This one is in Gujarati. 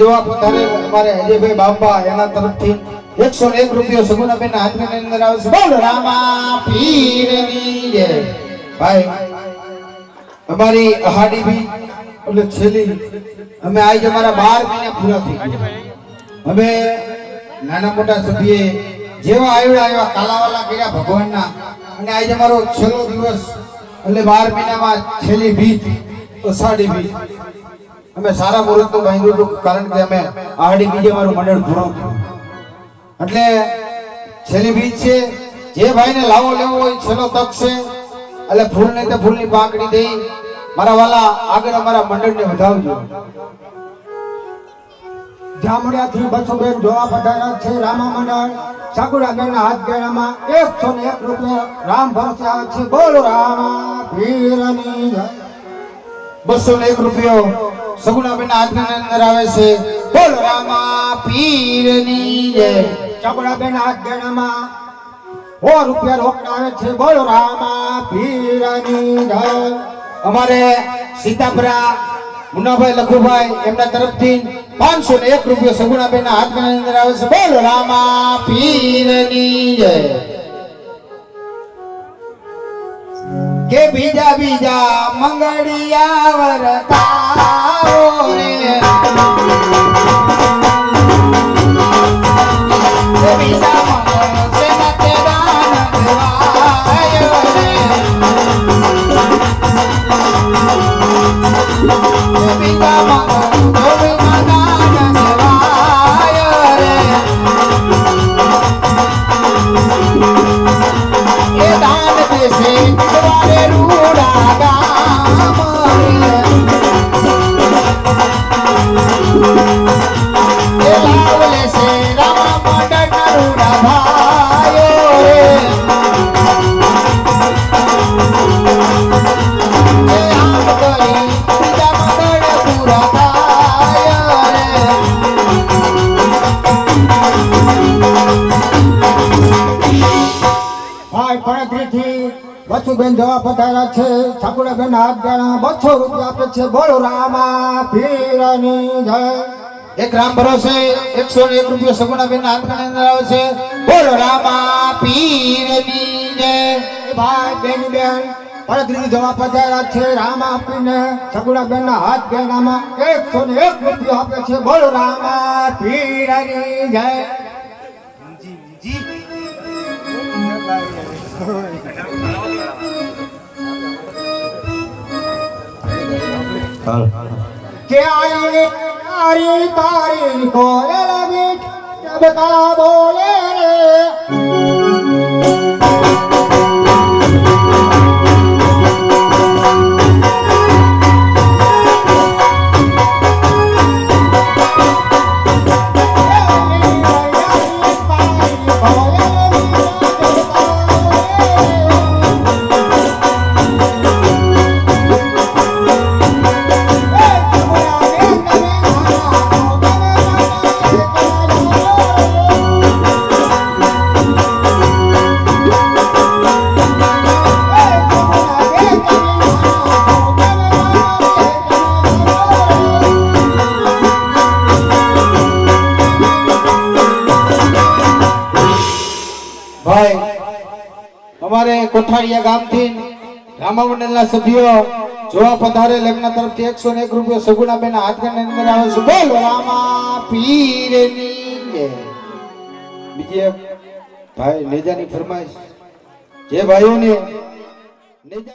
જોવા પધારે અમારે અજયભાઈ બાપા એના તરફથી એકસો એક રૂપિયો સગુનાબેન ના હાથની અંદર આવે બોલ રામા પીરની જય. ભાઈ, અમારી હાડી બી, એટલે છેલ્લી, અમે આજ અમારા બાર મહિના પૂરા થઈ અમે નાના મોટા સભ્યે જેવા આવ્યા એવા કાલાવાલા કર્યા ભગવાનના. અને આજે અમારો છેલ્લો દિવસ, એટલે બાર મહિનામાં છેલ્લી ભીત અષાઢી ભીત અમે સારા મુહૂર્તનું બાંધ્યું હતું કારણ કે અમે આહડી બીજે મારું મંડળ પૂરું એટલે છેલ્લી બીજ છે જે ભાઈને લાવો લેવો હોય છેલ્લો તક છે એટલે ફૂલ નહીં તો ફૂલની પાંકડી દઈ મારા વાલા આગળ અમારા મંડળને વધાવજો. જામડિયાથી બસો બેન જોવા પધાર્યા છે રામા મંડળ સાગુડાબેન હાથ ગેરામાં એકસો ને એક રૂપિયા રામ ભરોસે આવે છે. બોલો રામા પીરની. બસો ને એક રૂપિયો સગુણાબેન હાથની અંદર આવે છે. બોલ રામા, પીરની જય. ચાબડાબેન હાથ ગેરામાં સો રૂપિયા રોકડા આવે છે. બોલો રામા, પીરની જય. અમારે સીતાપરા મુન્નાભાઈ લખુભાઈ એમના તરફથી પાંચસો ને એક રૂપિયો સગુણાબેન હાથની અંદર આવે છે. બોલ રામા, પીરની જય. કે બીજા બીજા મંગળિયા વરતાઓ બસુબેન જવા પધાર્યા છે. ઠાકુરાબેન હાથ ગેરા બસો રૂપિયા આપે છે. બોલો રામા પીરની જય. એક રામ ભરોસે એકસો ને એક રૂપિયા સગુણાબેન ના હાથની અંદર આવે છે. બોલો રામા પીરની જય. ભાઈ બેન બેન પડતરી જવા પધાર્યા છે. રામા આપીને સગુણાબેન ના હાથ ગેરામાં એકસો ને એક રૂપિયા આપે છે. બોલો રામા પીરની જય. કે આઈ તારી કોયલ મીઠ જબકા ભાઈ, અમારે કોઠારિયા ગામથી રામા મંડળના સભ્યો જોવા પધારે લગ્ન તરફથી એકસો ને એક રૂપિયો સગુણાબેન હાથની અંદર આવે છે. બોલો, રામા પીરની બીજી ભાઈ નેજાની ફરમાઈશ. જે ભાઈઓને નેજા